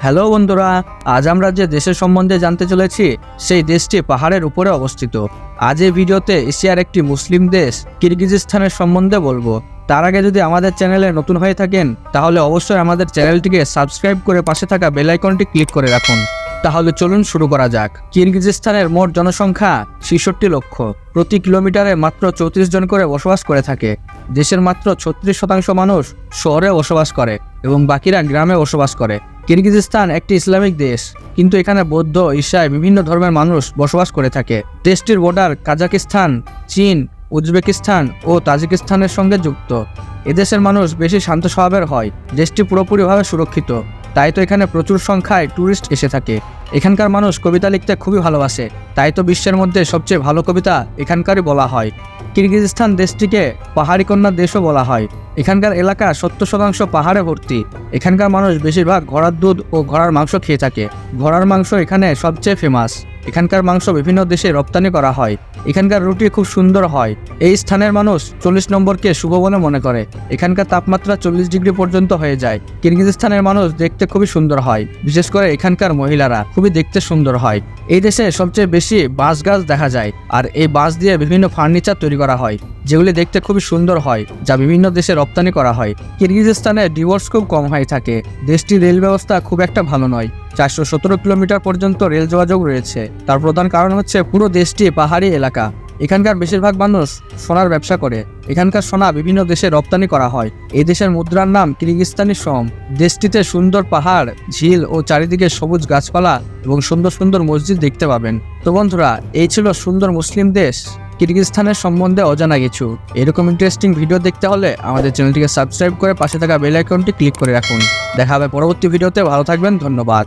Hello বন্ধুরা, আজ আমরা যে দেশের সম্বন্ধে জানতে চলেছি, সেই দেশটি পাহাড়ের উপরে অবস্থিত। আজ এই ভিডিওতে এশিয়ার একটি মুসলিম দেশ, কিরগিজস্তানের সম্বন্ধে বলব। তার আগে যদি আমাদের চ্যানেলে নতুন হয়ে থাকেন, তাহলে অবশ্যই আমাদের চ্যানেলটিকে সাবস্ক্রাইব করে পাশে থাকা বেল আইকনটি ক্লিক করে রাখুন। তাহলে চলুন শুরু করা যাক। কিরগিজস্তানের মোট জনসংখ্যা ছেষট্টি লক্ষ। প্রতি কিলোমিটারে মাত্র চৌত্রিশ জন করে বসবাস করে থাকে। দেশের মাত্র ছত্রিশ শতাংশ মানুষ শহরে বসবাস করে এবং বাকিরা গ্রামে বসবাস করে। কিরগিজস্তান একটি ইসলামিক দেশ, কিন্তু এখানে বৌদ্ধ ঈশায় বিভিন্ন ধর্মের মানুষ বসবাস করে থাকে। দেশটির বর্ডার কাজাকিস্তান, চীন, উজবেকিস্তান ও তাজিকিস্তানের সঙ্গে যুক্ত। এদেশের মানুষ বেশি শান্ত স্বভাবের হয়, দেশটি পুরোপুরিভাবে সুরক্ষিত। তাই তো এখানে প্রচুর সংখ্যায় ট্যুরিস্ট এসে থাকে। এখানকার মানুষ কবিতা লিখতে খুবই ভালোবাসে। তাই তো বিশ্বের মধ্যে সবচেয়ে ভালো কবিতা এখানকারই বলা হয়। কিরগিজস্তান দেশটিকে পাহাড়ি কন্যা দেশও বলা হয়। এখানকার এলাকা সত্তর শতাংশ পাহাড়ে ভর্তি। এখানকার মানুষ বেশিরভাগ ঘোড়ার দুধ ও ঘোড়ার মাংস খেয়ে থাকে। ঘোড়ার মাংস এখানে সবচেয়ে ফেমাস এখানকার মাংস বিভিন্ন দেশে রপ্তানি করা হয়। এখানকার রুটি খুব সুন্দর হয়। এই স্থানের মানুষ চল্লিশ নম্বরকে শুভ বলে মনে করে। এখানকার তাপমাত্রা চল্লিশ ডিগ্রি পর্যন্ত হয়ে যায়। কিরগিজস্থানের মানুষ দেখতে খুবই সুন্দর হয়। বিশেষ করে এখানকার মহিলারা খুবই দেখতে সুন্দর হয়। এই দেশে সবচেয়ে বেশি বাঁশ গাছ দেখা যায়। আর এই বাঁশ দিয়ে বিভিন্ন ফার্নিচার তৈরি করা হয়। যেগুলি দেখতে খুবই সুন্দর হয়, যা বিভিন্ন দেশে রপ্তানি করা হয়। কিরগিজস্তানে ডিভোর্স খুব কম হয়ে থাকে। দেশটির রেল ব্যবস্থা খুব একটা ভালো নয়। চারশো সতেরো কিলোমিটার পর্যন্ত রেল যোগাযোগ রয়েছে। তার প্রধান কারণ হচ্ছে পুরো দেশটি পাহাড়ি এলাকা। এখানকার বেশিরভাগ মানুষ সোনার ব্যবসা করে। এখানকার সোনা বিভিন্ন দেশে রপ্তানি করা হয়। এই দেশের মুদ্রার নাম কিরগিস্তানি সম। দেশটিতে সুন্দর পাহাড়, ঝিল ও চারিদিকে সবুজ গাছপালা এবং সুন্দর সুন্দর মসজিদ দেখতে পাবেন। তো বন্ধুরা, এই ছিল সুন্দর মুসলিম দেশ। কিরগিজস্তানের সম্বন্ধে অজানা কিছু। এরকম ইন্টারেস্টিং ভিডিও দেখতে হলে আমাদের চ্যানেলটিকে সাবস্ক্রাইব করে পাশে থাকা বেল আইকনটি ক্লিক করে রাখুন। দেখা হবে পরবর্তী ভিডিওতে ভালো থাকবেন, ধন্যবাদ।